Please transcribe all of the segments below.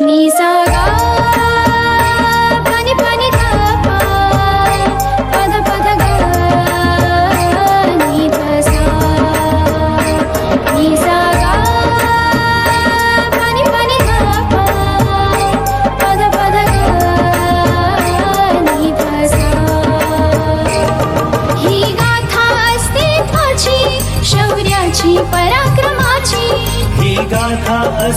नि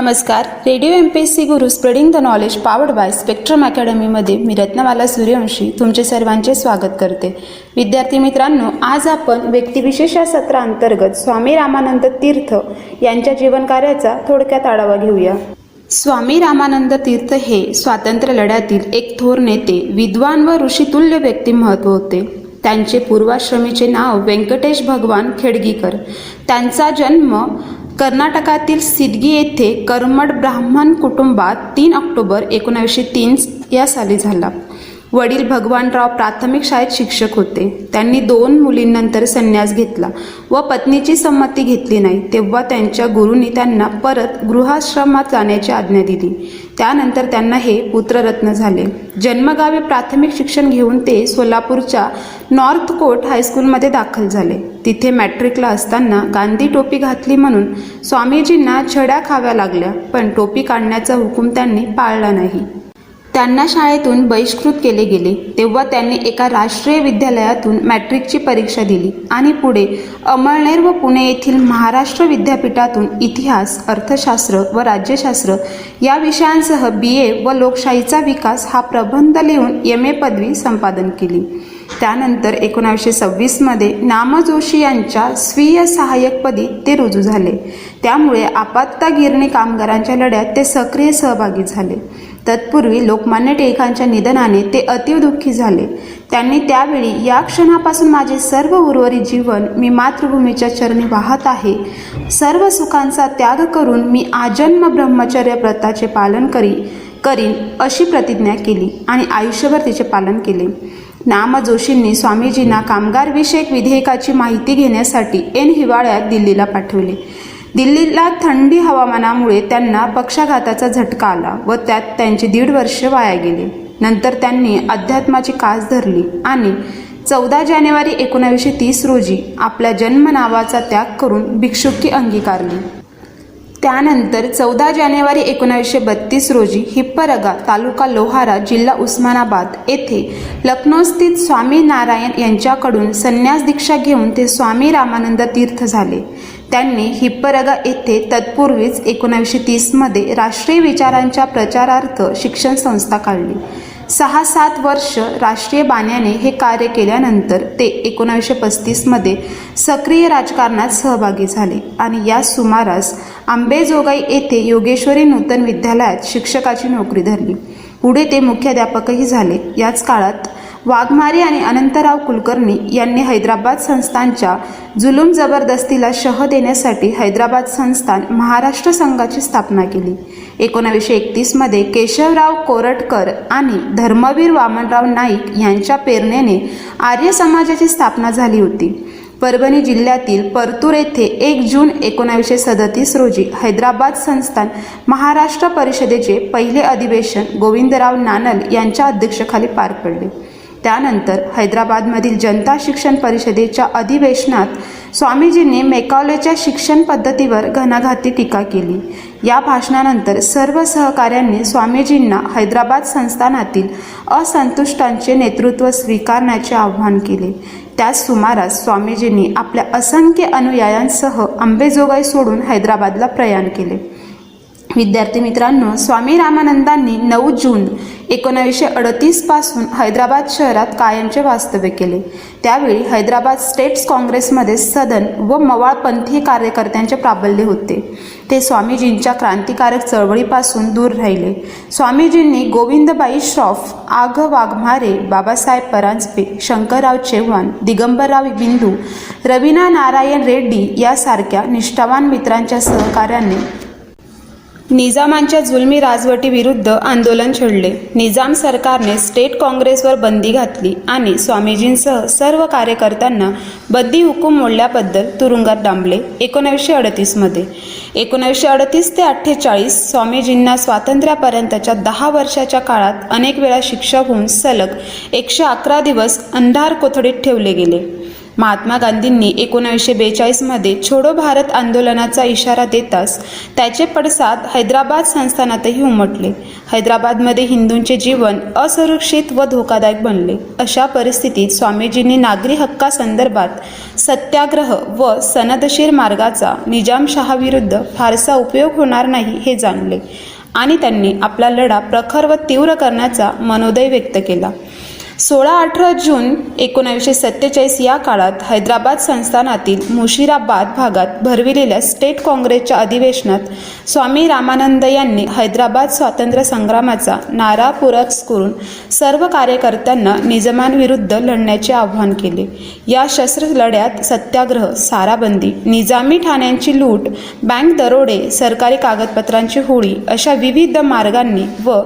नमस्कार. Radio M P S C Guru spreading the knowledge powered by Spectrum अकॅडमीमध्ये मी रत्नमाला सूर्यवंशी तुमचे सर्वांचे स्वागत करते. विद्यार्थी मित्रांनो आज आपण व्यक्तिविशेष या सत्रांतर्गत स्वामी रामानंद तीर्थ यांच्या जीवनकार्याचा थोडक्यात आढावा घेऊया. स्वामी रामानंद तीर्थ हे स्वातंत्र्य लढ्यातील एक थोर नेते विद्वान व ऋषितुल्य व्यक्तिमत्व होते. त्यांचे पूर्वाश्रमीचे नाव व्यंकटेश भगवान खेडगीकर. त्यांचा जन्म कर्नाटकातील सिद्गी येथे कर्मड ब्राह्मण कुटुंबात तीन ऑक्टोबर एकोणावीसशे तीन या साली झाला. वडील भगवानराव प्राथमिक शाळेत शिक्षक होते. त्यांनी दोन मुलींनंतर संन्यास घेतला व पत्नीची संमती घेतली नाही. तेव्हा त्यांच्या गुरूंनी त्यांना परत गृहाश्रमात जाण्याची आज्ञा दिली. त्यानंतर त्यांना हे पुत्ररत्न झाले. जन्मगावी प्राथमिक शिक्षण घेऊन ते सोलापूरच्या नॉर्थ कोट हायस्कूलमध्ये दाखल झाले. तिथे मॅट्रिकला असताना गांधी टोपी घातली म्हणून स्वामीजींना छड्या खाव्या लागल्या पण टोपी काढण्याचा हुकूम त्यांनी पाळला नाही. त्यांना शाळेतून बहिष्कृत केले गेले. तेव्हा त्यांनी एका राष्ट्रीय विद्यालयातून मॅट्रिकची परीक्षा दिली आणि पुढे अमळनेर व पुणे येथील महाराष्ट्र विद्यापीठातून इतिहास अर्थशास्त्र व राज्यशास्त्र या विषयांसह बी ए व लोकशाहीचा विकास हा प्रबंध लिहून एम ए पदवी संपादन केली. त्यानंतर एकोणावीसशे सव्वीसमध्ये नाम जोशी यांच्या स्वीय सहाय्यकपदी ते रुजू झाले. त्यामुळे आपात्ता गिरणी कामगारांच्या लढ्यात ते सक्रिय सहभागी झाले. तत्पूर्वी लोकमान्य टिळकांच्या निधनाने ते अतीव दुःखी झाले. त्यांनी त्यावेळी या क्षणापासून माझे सर्व उर्वरित जीवन मी मातृभूमीच्या चरणी वाहत आहे. सर्व सुखांचा त्याग करून मी आजन्म ब्रह्मचर्य व्रताचे पालन करी करीन अशी प्रतिज्ञा केली आणि आयुष्यभर तिचे पालन केले. नाम जोशींनी स्वामीजींना कामगारविषयक विधेयकाची माहिती घेण्यासाठी एन हिवाळ्यात दिल्लीला पाठवले. दिल्लीला थंडी हवामानामुळे त्यांना पक्षाघाताचा झटका आला व त्यात त्यांची दीड वर्ष वाया गेले. नंतर त्यांनी अध्यात्माची कास धरली आणि चौदा जानेवारी एकोणावीसशे तीस रोजी आपल्या जन्म नावाचा त्याग करून भिक्षुकी अंगीकारली. त्यानंतर चौदा जानेवारी एकोणावीसशे बत्तीस रोजी हिप्परगा तालुका लोहारा जिल्हा उस्मानाबाद येथे लखनौस्थित स्वामी नारायण यांच्याकडून संन्यास दीक्षा घेऊन ते स्वामी रामानंद तीर्थ झाले. त्यांनी हिप्परगा येथे तत्पूर्वीच एकोणावीसशे तीसमध्ये राष्ट्रीय विचारांच्या प्रचारार्थ शिक्षण संस्था काढली. सहा सात वर्ष राष्ट्रीय बाण्याने हे कार्य केल्यानंतर ते एकोणावीसशे पस्तीसमध्ये सक्रिय राजकारणात सहभागी झाले आणि या सुमारास आंबेजोगाई येथे योगेश्वरी नूतन विद्यालयात शिक्षकाची नोकरी धरली. पुढे ते मुख्याध्यापकही झाले. याच काळात वाघमारे आणि अनंतराव कुलकर्णी यांनी हैदराबाद संस्थानच्या जुलूम जबरदस्तीला शह देण्यासाठी हैदराबाद संस्थान महाराष्ट्र संघाची स्थापना केली. एकोणावीसशे एकतीसमध्ये केशवराव कोरटकर आणि धर्मवीर वामनराव नाईक यांच्या प्रेरणेने आर्य समाजाची स्थापना झाली होती. परभणी जिल्ह्यातील परतूर येथे एक जून एकोणावीसशे सदतीस रोजी हैदराबाद संस्थान महाराष्ट्र परिषदेचे पहिले अधिवेशन गोविंदराव नानल यांच्या अध्यक्षखाली पार पडले. त्यानंतर हैदराबादमधील जनता शिक्षण परिषदेच्या अधिवेशनात स्वामीजींनी मेकावलेच्या शिक्षण पद्धतीवर घणाघाती टीका केली. या भाषणानंतर सर्व सहकाऱ्यांनी स्वामीजींना हैदराबाद संस्थानातील असंतुष्टांचे नेतृत्व स्वीकारण्याचे आवाहन केले. त्याच सुमारास स्वामीजींनी आपल्या असंख्य अनुयायांसह अंबेजोगाई सोडून हैदराबादला प्रयाण केले. विद्यार्थी मित्रांनो स्वामी रामानंदांनी नऊ जून एकोणावीसशे अडतीसपासून हैदराबाद शहरात कायमचे वास्तव्य केले. त्यावेळी हैदराबाद स्टेट्स काँग्रेसमध्ये सदन व मवाळपंथी कार्यकर्त्यांचे प्राबल्य होते. ते स्वामीजींच्या क्रांतिकारक चळवळीपासून दूर राहिले. स्वामीजींनी गोविंदबाई श्रॉफ आघ वाघमारे बाबासाहेब परांजपे शंकरराव चव्हाण दिगंबरराव बिंदू रवीना नारायण रेड्डी यासारख्या निष्ठावान मित्रांच्या सहकार्याने निजामांच्या जुलमी राजवटीविरुद्ध आंदोलन छेडले निजाम सरकारने स्टेट काँग्रेसवर बंदी घातली आणि स्वामीजींसह सर्व कार्यकर्त्यांना बंदी हुकूम मोडल्याबद्दल तुरुंगात डांबले एकोणीसशे अडतीसमध्ये एकोणीसशे अडतीस ते अठ्ठेचाळीस स्वामीजींना स्वातंत्र्यापर्यंतच्या दहा वर्षाच्या काळात अनेक वेळा शिक्षा होऊन सलग एकशे अकरा दिवस अंधार कोथडीत ठेवले गेले. महात्मा गांधींनी एकोणावीसशे बेचाळीसमध्ये छोडो भारत आंदोलनाचा इशारा देताच त्याचे पडसाद हैदराबाद संस्थानातही उमटले. हैदराबादमध्ये हिंदूंचे जीवन असुरक्षित व धोकादायक बनले. अशा परिस्थितीत स्वामीजींनी नागरी हक्कासंदर्भात सत्याग्रह व सनदशीर मार्गाचा निजामशहाविरुद्ध फारसा उपयोग होणार नाही हे जाणले आणि त्यांनी आपला लढा प्रखर व तीव्र करण्याचा मनोदय व्यक्त केला. सोळा अठरा जून एकोणावीसशे सत्तेचाळीस या काळात हैदराबाद संस्थानातील मुशिराबाद भागात भरविलेल्या स्टेट काँग्रेसच्या अधिवेशनात स्वामी रामानंद यांनी हैदराबाद स्वातंत्र्य संग्रामाचा नारा पुरस्क करून सर्व कार्यकर्त्यांना निजामांविरुद्ध लढण्याचे आवाहन केले. या शस्त्र लढ्यात सत्याग्रह साराबंदी निजामी ठाण्यांची लूट बँक दरोडे सरकारी कागदपत्रांची होळी अशा विविध मार्गांनी व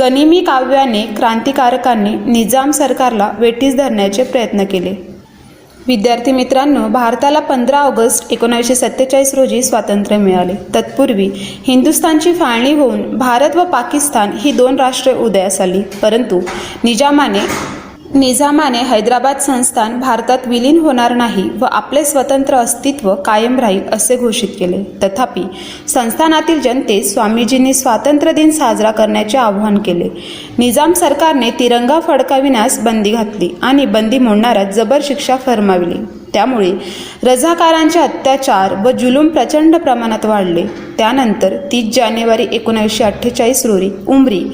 गनिमी काव्याने क्रांतिकारकांनी निजाम सरकारला वेठीस धरण्याचे प्रयत्न केले. विद्यार्थी मित्रांनो भारताला पंधरा ऑगस्ट एकोणीसशे सत्तेचाळीस रोजी स्वातंत्र्य मिळाले. तत्पूर्वी हिंदुस्थानची फाळणी होऊन भारत व पाकिस्तान ही दोन राष्ट्रे उदयास आली. परंतु निजामाने निजामाने हैदराबाद संस्थान भारतात विलीन होणार नाही व आपले स्वतंत्र अस्तित्व कायम राहील असे घोषित केले. तथापि संस्थानातील जनतेस स्वामीजींनी स्वातंत्र्य दिन साजरा करण्याचे आवाहन केले. निजाम सरकारने तिरंगा फडकाविण्यास बंदी घातली आणि बंदी मोडणाऱ्या जबर शिक्षा फरमावली. त्यामुळे रझाकारांचे अत्याचार व जुलूम प्रचंड प्रमाणात वाढले. त्यानंतर तीस जानेवारी एकोणीसशे अठ्ठेचाळीस रोजी उमरी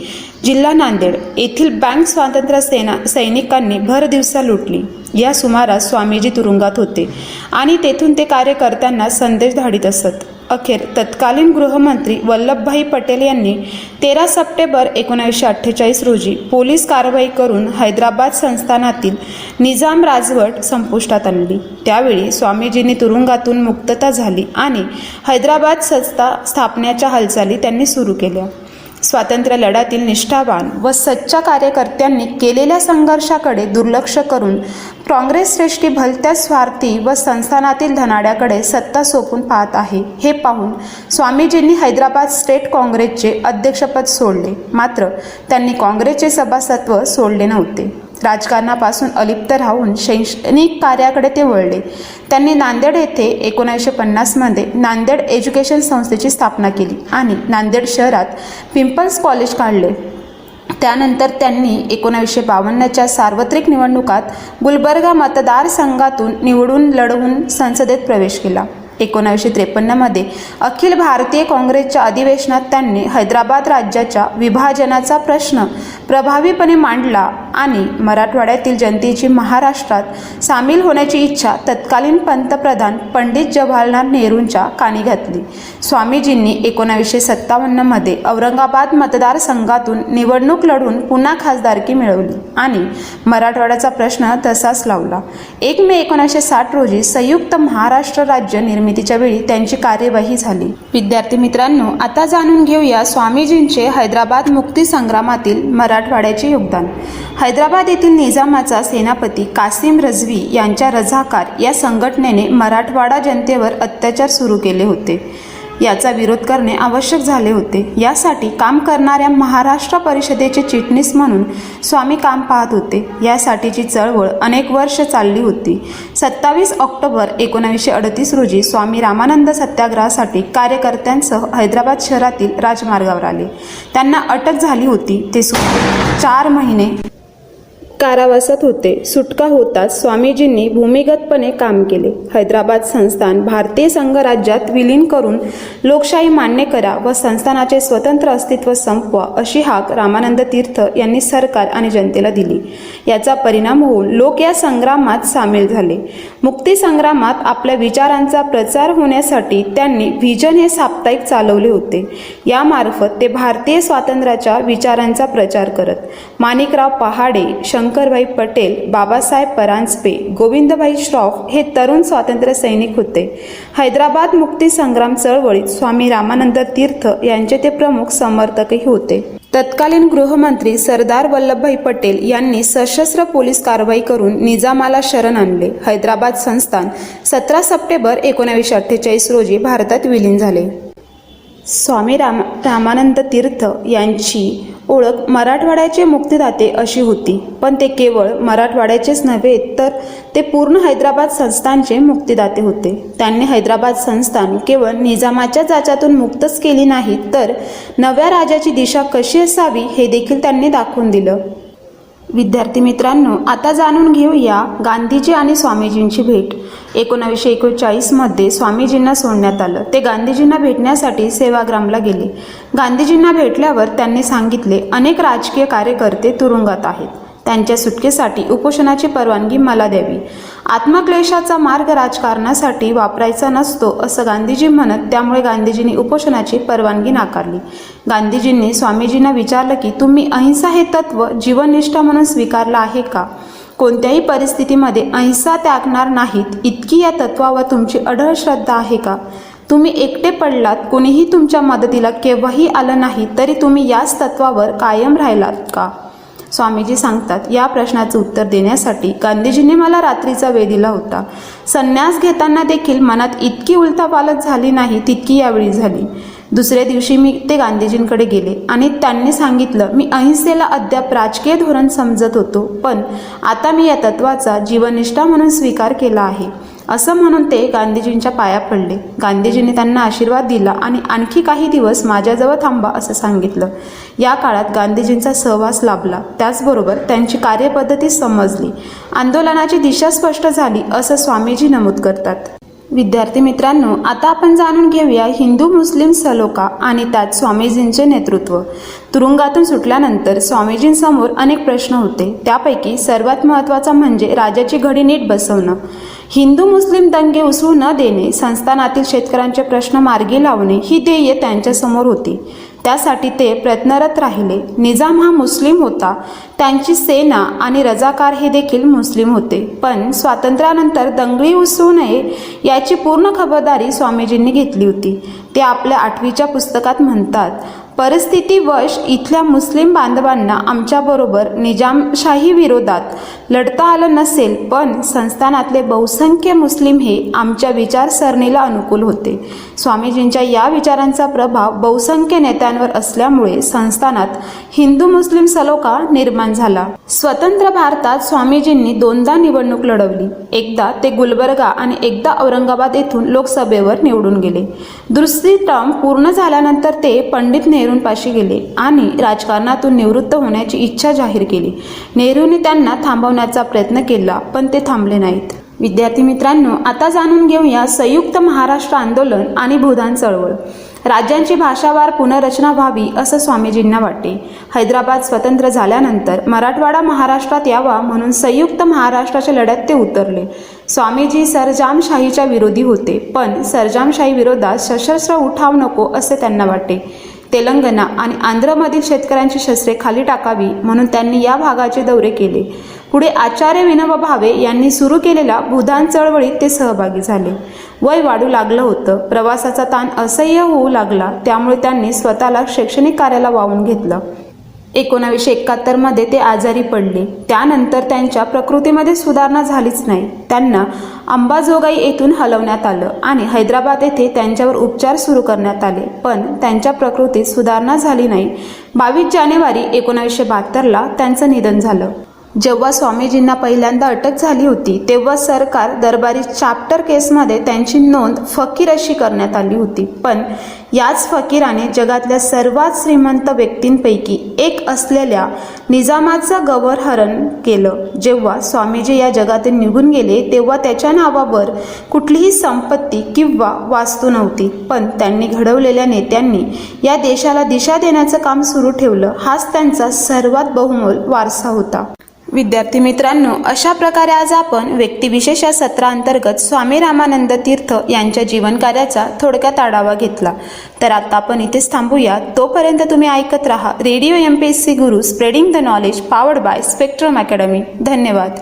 जिल्हा नांदेड येथील बँक स्वातंत्र्य सेना सैनिकांनी भर दिवसा लुटली. या सुमारास स्वामीजी तुरुंगात होते आणि तेथून ते कार्यकर्त्यांना संदेश धाडीत असत. अखेर तत्कालीन गृहमंत्री वल्लभभाई पटेल यांनी तेरा सप्टेंबर एकोणीसशे अठ्ठेचाळीस रोजी पोलीस कारवाई करून हैदराबाद संस्थानातील निजाम राजवट संपुष्टात आणली. त्यावेळी स्वामीजींनी तुरुंगातून मुक्तता झाली आणि हैदराबाद संस्था स्थापण्याच्या हालचाली त्यांनी सुरू केल्या. स्वातंत्र्य लढ्यातील निष्ठावान व सच्चा कार्यकर्त्यांनी केलेल्या संघर्षाकडे दुर्लक्ष करून काँग्रेस श्रेष्ठी भलत्या स्वार्थी व संस्थानातील धनाड्याकडे सत्ता सोपून पाहत आहे. हे पाहून स्वामीजींनी हैदराबाद स्टेट काँग्रेसचे अध्यक्षपद सोडले. मात्र त्यांनी काँग्रेसचे सभासत्व सोडले नव्हते. राजकारणापासून अलिप्त राहून शैक्षणिक कार्याकडे ते वळले. त्यांनी नांदेड येथे एकोणीसशे पन्नासमध्ये नांदेड एज्युकेशन संस्थेची स्थापना केली आणि नांदेड शहरात पिंपल्स कॉलेज काढले. त्यानंतर त्यांनी एकोणावीसशे बावन्नच्या सार्वत्रिक निवडणुकात गुलबर्गा मतदारसंघातून निवडून लढवून संसदेत प्रवेश केला. एकोणावीसशे त्रेपन्नमध्ये अखिल भारतीय काँग्रेसच्या अधिवेशनात त्यांनी हैदराबाद राज्याच्या विभाजनाचा प्रश्न प्रभावीपणे मांडला आणि मराठवाड्यातील जनतेची महाराष्ट्रात सामील होण्याची इच्छा तत्कालीन पंतप्रधान पंडित जवाहरलाल नेहरूंच्या कानी घातली. स्वामीजींनी एकोणावीसशे सत्तावन्नमध्ये औरंगाबाद मतदारसंघातून निवडणूक लढून पुन्हा खासदारकी मिळवली आणि मराठवाड्याचा प्रश्न तसाच लावला. एक मे एकोणीसशे साठ रोजी संयुक्त महाराष्ट्र राज्य निर्मितीच्या वेळी त्यांची कार्यवाही झाली. विद्यार्थी मित्रांनो आता जाणून घेऊया स्वामीजींचे हैदराबाद मुक्ती संग्रामातील मराठवाड्याचे योगदान. हैदराबाद येथील निजामाचा सेनापती कासिम रझवी यांच्या रझाकार या संघटनेने मराठवाडा जनतेवर अत्याचार सुरू केले होते. याचा विरोध करणे आवश्यक झाले होते. यासाठी काम करणाऱ्या महाराष्ट्र परिषदेचे चिटणीस म्हणून स्वामी काम पाहत होते. यासाठीची चळवळ अनेक वर्ष चालली होती. सत्तावीस ऑक्टोबर एकोणावीसशे अडतीस रोजी स्वामी रामानंद सत्याग्रहासाठी कार्यकर्त्यांसह हैदराबाद शहरातील राजमार्गावर आले. त्यांना अटक झाली होती. ते सुमारे चार महिने कारावासात होते. सुटका होताच स्वामीजींनी भूमिगतपणे काम केले. हैदराबाद संस्थान भारतीय संघराज्यात विलीन करून लोकशाही मान्य करा व संस्थानाचे स्वतंत्र अस्तित्व संपवा अशी हाक रामानंद तीर्थ यांनी सरकार आणि जनतेला दिली. याचा परिणाम होऊन लोक या संग्रामात सामील झाले. मुक्ती संग्रामात आपल्या विचारांचा प्रचार होण्यासाठी त्यांनी व्हिजन हे साप्ताहिक चालवले होते. यामार्फत ते भारतीय स्वातंत्र्याच्या विचारांचा प्रचार करत. माणिकराव पहाडे शंकर शंकरभाई पटेल बाबासाहेब परांजपे गोविंदभाई श्रॉफ हे तरुण स्वातंत्र्य सैनिक होते. हैदराबाद मुक्ती संग्राम चळवळीत स्वामी रामानंद तीर्थ यांचे ते प्रमुख समर्थकही होते. तत्कालीन गृहमंत्री सरदार वल्लभभाई पटेल यांनी सशस्त्र पोलीस कारवाई करून निजामाला शरण आणले. हैदराबाद संस्थान सतरा सप्टेंबर एकोणावीसशे अठ्ठेचाळीस रोजी भारतात विलीन झाले. स्वामी राम रामानंद तीर्थ यांची ओळख मराठवाड्याचे मुक्तिदाते अशी होती. पण ते केवळ मराठवाड्याचेच नव्हे तर ते पूर्ण हैदराबाद संस्थानचे मुक्तिदाते होते. त्यांनी हैदराबाद संस्थान केवळ निजामाच्या जाचातून मुक्तच केली नाही तर नव्या राजाची दिशा कशी असावी हे देखील त्यांनी दाखवून दिलं. विद्यार्थी मित्रांनो आता जाणून घेऊया गांधीजी आणि स्वामीजींची भेट. एकोणावीसशे एकोणचाळीसमध्ये स्वामीजींना सोडण्यात आलं. ते गांधीजींना भेटण्यासाठी सेवाग्रामला गेले. गांधीजींना भेटल्यावर त्यांनी सांगितले अनेक राजकीय कार्यकर्ते तुरुंगात आहेत. त्यांच्या सुटकेसाठी उपोषणाची परवानगी मला द्यावी. आत्मक्लेशाचा मार्ग राजकारणासाठी वापरायचा नसतो असं गांधीजी म्हणत त्यामुळे गांधीजींनी उपोषणाची परवानगी नाकारली. गांधीजींनी स्वामीजींना विचारलं की तुम्ही अहिंसा हे तत्व जीवननिष्ठा म्हणून स्वीकारलं आहे का? कोणत्याही परिस्थितीमध्ये अहिंसा त्यागणार नाहीत. इतकी या तत्वावर तुमची अढळ श्रद्धा आहे का? तुम्ही एकटे पडलात कोणीही तुमच्या मदतीला केव्हाही आलं नाही तरी तुम्ही याच तत्वावर कायम राहिलात का? स्वामीजी सांगतात या प्रश्नाचं उत्तर देण्यासाठी गांधीजींनी मला रात्रीचा वेळ दिला होता. संन्यास घेताना देखील मनात इतकी उलथापालथ झाली नाही तितकी यावेळी झाली. दुसऱ्या दिवशी मी ते गांधीजींकडे गेले आणि त्यांनी सांगितलं मी अहिंसेला अद्याप राजकीय धोरण समजत होतो पण आता मी या तत्वाचा जीवनिष्ठा म्हणून स्वीकार केला आहे. असं म्हणून ते गांधीजींच्या पाया पडले. गांधीजींनी त्यांना आशीर्वाद दिला आणि आणखी काही दिवस माझ्याजवळ थांबा असं सांगितलं. या काळात गांधीजींचा सहवास लाभला. त्याचबरोबर त्यांची कार्यपद्धती समजली. आंदोलनाची दिशा स्पष्ट झाली असं स्वामीजी नमूद करतात. विद्यार्थी मित्रांनो आता आपण जाणून घेऊया हिंदू मुस्लिम सलोखा आणि त्यात स्वामीजींचे नेतृत्व. तुरुंगातून सुटल्यानंतर स्वामीजींसमोर अनेक प्रश्न होते. त्यापैकी सर्वात महत्त्वाचा म्हणजे राजाची घडी नीट बसवणं. हिंदू मुस्लिम दंगे उसळू न देणे संस्थानातील शेतकऱ्यांचे प्रश्न मार्गी लावणे ही ध्येय त्यांच्यासमोर होती. त्यासाठी ते प्रयत्नरत राहिले. निजाम हा मुस्लिम होता. त्यांची सेना आणि रजाकार हे देखील मुस्लिम होते. पण स्वातंत्र्यानंतर दंगली उसळू नये याची पूर्ण खबरदारी स्वामीजींनी घेतली होती. ते आपल्या आठवीच्या पुस्तकात म्हणतात परिस्थितीवश इथल्या मुस्लिम बांधवांना आमच्याबरोबर निजामशाही विरोधात लढता आलं नसेल पण संस्थानातले बहुसंख्य मुस्लिम हे आमच्या विचारसरणीला अनुकूल होते. स्वामीजींच्या या विचारांचा प्रभाव बहुसंख्य नेत्यांवर असल्यामुळे संस्थानात हिंदू मुस्लिम सलोखा निर्माण झाला. स्वतंत्र भारतात स्वामीजींनी दोनदा निवडणूक लढवली. एकदा ते गुलबर्गा आणि एकदा औरंगाबाद येथून लोकसभेवर निवडून गेले. दुसरी टर्म पूर्ण झाल्यानंतर ते पंडित नेहरूंपाशी गेले आणि राजकारणातून निवृत्त होण्याची इच्छा जाहीर केली. नेहरूंनी त्यांना थांबवण्याचा प्रयत्न केला पण ते थांबले नाहीत. विद्यार्थी मित्रांनो आता जाणून घेऊया संयुक्त महाराष्ट्र आंदोलन आणि भूदान चळवळ. राज्यांची भाषावार पुनर्रचना व्हावी असं स्वामीजींना वाटे हैदराबाद स्वतंत्र झाल्यानंतर मराठवाडा महाराष्ट्रात यावा म्हणून संयुक्त महाराष्ट्राच्या लढ्यात ते उतरले. स्वामीजी सरजामशाहीच्या विरोधी होते पण सरजामशाही विरोधात सशस्त्र उठाव नको असे त्यांना वाटते. तेलंगणा आणि आंध्रमधील शेतकऱ्यांची शस्त्रे खाली टाकावी म्हणून त्यांनी या भागाचे दौरे केले. पुढे आचार्य विनोबा भावे यांनी सुरू केलेल्या भूदान चळवळीत ते सहभागी झाले. वय वाढू लागलं होतं. प्रवासाचा ताण असह्य होऊ लागला. त्यामुळे त्यांनी स्वतःला शैक्षणिक कार्याला वाहून घेतलं. एकोणावीसशे एकाहत्तरमध्ये ते आजारी पडले. त्यानंतर त्यांच्या प्रकृतीमध्ये सुधारणा झालीच नाही. त्यांना अंबाजोगाई येथून हलवण्यात आलं आणि हैदराबाद येथे त्यांच्यावर उपचार सुरू करण्यात आले. पण त्यांच्या प्रकृतीत सुधारणा झाली नाही. बावीस जानेवारी एकोणावीसशे बहात्तरला त्यांचं निधन झालं. जेव्हा स्वामीजींना पहिल्यांदा अटक झाली होती तेव्हा सरकार दरबारी चाप्टर केसमध्ये त्यांची नोंद फकीर अशी करण्यात आली होती. पण याच फकीराने जगातल्या सर्वात श्रीमंत व्यक्तींपैकी एक असलेल्या निजामाचं गौरहरण केलं. जेव्हा स्वामीजी या जगातून निघून गेले तेव्हा त्याच्या नावावर कुठलीही संपत्ती किंवा वास्तू नव्हती. पण त्यांनी घडवलेल्या नेत्यांनी या देशाला दिशा देण्याचं काम सुरू ठेवलं. हाच त्यांचा सर्वात बहुमोल वारसा होता. विद्यार्थी मित्रांनो अशा प्रकारे आज आपण व्यक्तिविशेष या सत्रांतर्गत स्वामी रामानंद तीर्थ यांच्या जीवनकार्याचा थोडक्यात आढावा घेतला. तर आता आपण इथेच थांबूया. तोपर्यंत तुम्ही ऐकत राहा radio M P S C Guru spreading the knowledge powered by spectrum academy. धन्यवाद.